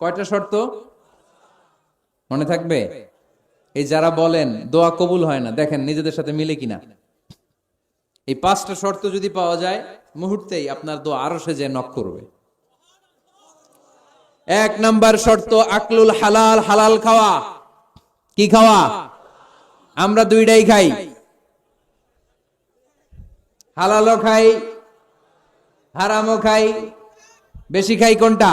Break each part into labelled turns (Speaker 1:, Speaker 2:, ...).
Speaker 1: কয়টা শর্ত? মনে থাকবে? এই যারা বলেন, দোয়া কবুল হয় না, দেখেন নিজেদের সাথে মিলে কিনা। এই পাঁচটা শর্ত যদি পাওয়া যায়, মুহূর্তেই আপনার দোয়া আরও সে যে নক করবে। এক নাম্বার শর্ত, আকলুল হালাল হালাল খাওয়া। কি খাওয়া? আমরা দুইটাই খাই। হালালও খাই, হারামও খাই। বেশি খাই কোনটা?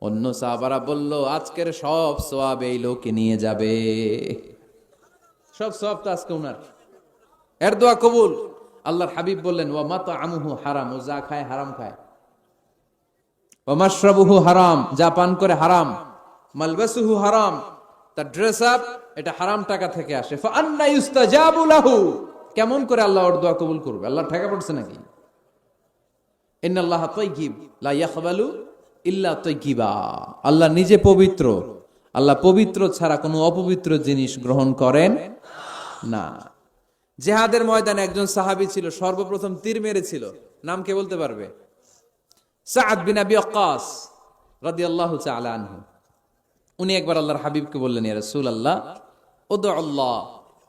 Speaker 1: অন্য সাহাবারা বলল, আজকের সব সোয়াব এই লোকে নিয়ে যাবে। সব সব তো আজকে উনার। এর দোয়া কবুল। আল্লাহর হাবিব বললেন, ওয়া মাতা আমুহু হারাম, ও যা খায় হারাম খায়। ওয়া মাশরাবুহু হারাম, যা পান করে হারাম। মালবাসুহু হারাম, তার ড্রেস আপ এটা হারাম টাকা থেকে আসে। ফা আন্না ইউস্তাজাবু লাহু, কেমন করে আল্লাহ ওর দোয়া কবুল করবে? আল্লাহ ঠেকা পড়ছে নাকি? ইন্নাল্লাহ তাইয়িব লা ইয়াকবালু ইল্লা তাইয়িবা আল্লাহ নিজে পবিত্র। আল্লাহ পবিত্র ছাড়া কোনো অপবিত্র জিনিস গ্রহণ করেন না। জেহাদের ময়দানে একজন সাহাবী ছিল, সর্বপ্রথম তীর মেরেছিল। নাম কে বলতে পারবে? সাদ বিন আবি ওয়াক্কাস রাদিয়াল্লাহু তাআলা আনহু। উনি একবার আল্লাহর হাবিবকে বললেন, ইয়া রাসূলুল্লাহ উদু আল্লাহ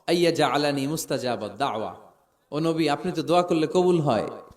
Speaker 1: আইয়া জাআলানি মুস্তাজাবাদ দাওয়া। ও নবী, আপনি তো দোয়া করলে কবুল হয়।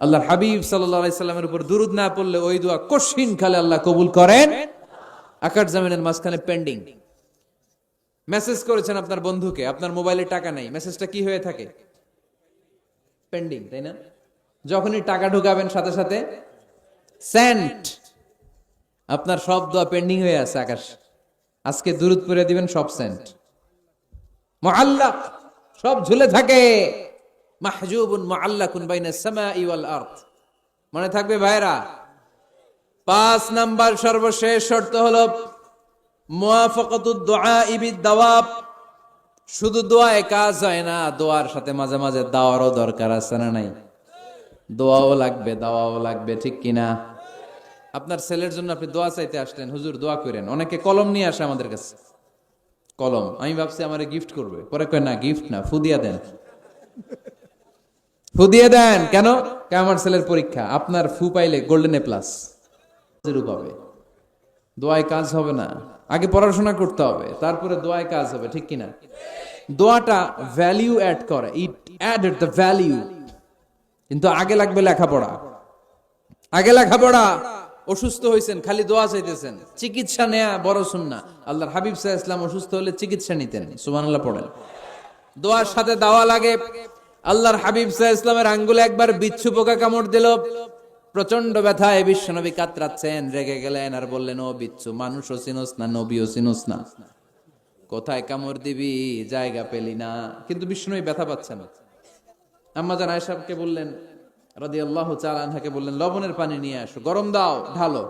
Speaker 1: আল্লাহর হাবিব সাল্লাল্লাহু সাল্লামের উপর দুরুদ না পড়লে ওই দোয়া কশিন খালে আল্লাহ কবুল করেন। আকাশ জামিনের মাঝখানে পেন্ডিং মেসেজ করেছেন আপনার বন্ধুকে, আপনার মোবাইলে টাকা নেই। মেসেজটা কি হয়ে থাকে? পেন্ডিং তাই না? যখনই টাকা ঢুকাবেন সাথে সাথে সেন্ট আপনার সব দোয়া পেন্ডিং হয়ে আছে, আকাশ। আজকে দূরত করে দিবেন, সব সেন্ট মুআল্লাক, সব ঝুলে থাকে। মাহজুবুন মুআল্লাকুন বাইনা সামাই ওয়াল আরদ। মনে থাকবে ভাইরা পাঁচ নাম্বার সর্বশেষ শর্ত হলো বিদ-দাওয়াব শুধু দোয়ায় কাজ হয় না দোয়ার সাথে মাঝে মাঝে দাওয়ারও দরকার আছে না নাই? দোয়াও লাগবে, দাওয়াও লাগবে, ঠিক কিনা? আপনার ছেলের জন্য আপনি দোয়া চাইতে আসলেন, হুজুর দোয়া করেন। অনেকে কলম নিয়ে আসে আমাদের কাছে। কলম, আমি ভাবছি আমার গিফট করবে। পরে কয়, না গিফট না, ফুদিয়া দেন। ফুদিয়ে দেন। কেন? আমার ছেলের পরীক্ষা? আপনার ফু পাইলে গোল্ডেন এ প্লাস পাবে দোয়ায় কাজ হবে না। আগে পড়াশোনা করতে হবে, তারপরে দোয়ায় কাজ হবে, ঠিক কিনা? দোয়াটা ভ্যালিউ অ্যাড করে। ইট অ্যাডেড দ্য ভ্যালিউ কিন্তু আগে লাগবে লেখাপড়া। আগে লেখাপড়া। অসুস্থ হয়েছেন খালি দোয়া চাইতেছেন। চিকিৎসা নেয়া বড় সুন্না। আল্লাহর হাবিব সাহা ইসলাম অসুস্থ হলে চিকিৎসা নিতেন। সুবহানাল্লাহ পড়েন। দোয়ার সাথে দাওয়া লাগে। আল্লাহর হাবিব সাহা ইসলামের আঙ্গুলে একবার বিচ্ছু পোকা কামড় দিল। প্রচণ্ড ব্যথায় বিশ্বনবী কাতরাচ্ছেন, রেগে গেলেন আর বললেন, ও বিচ্ছু মানুষও চিনোস না নবীও চিনোস না। কোথায় কামড় দিবি? জায়গা পেলি না। কিন্তু বিষ্ণুই ব্যথা পাচ্ছে না আম্মাজান আয়েশাকে বললেন রাদি আল্লাহ চালানহাকে বললেন, লবণের পানি নিয়ে আসো, গরম দাও, ঢালো।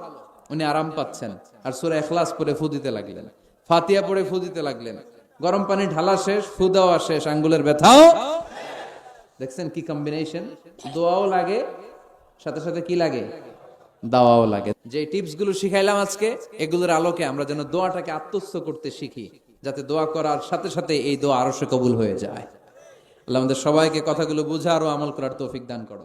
Speaker 1: উনি আরাম পাচ্ছেন আর সুরে এখলাস পরে ফু দিতে লাগলেন। ফাতিয়া পরে ফু দিতে লাগলেন। গরম পানি ঢালা শেষ, ফু দেওয়া শেষ, আঙ্গুলের ব্যথাও দেখছেন কি কম্বিনেশন দোয়াও লাগে, সাথে সাথে কি লাগে? দাওয়াও লাগে। যে টিপসগুলো শিখাইলাম আজকে, এগুলোর আলোকে আমরা যেন দোয়াটাকে আত্মস্থ করতে শিখি, যাতে দোয়া করার সাথে সাথে এই দোয়া আরও সে কবুল হয়ে যায়। আল্লাহ আমাদের সবাইকে কথাগুলো বুঝার আরও আমল করার তৌফিক দান করো।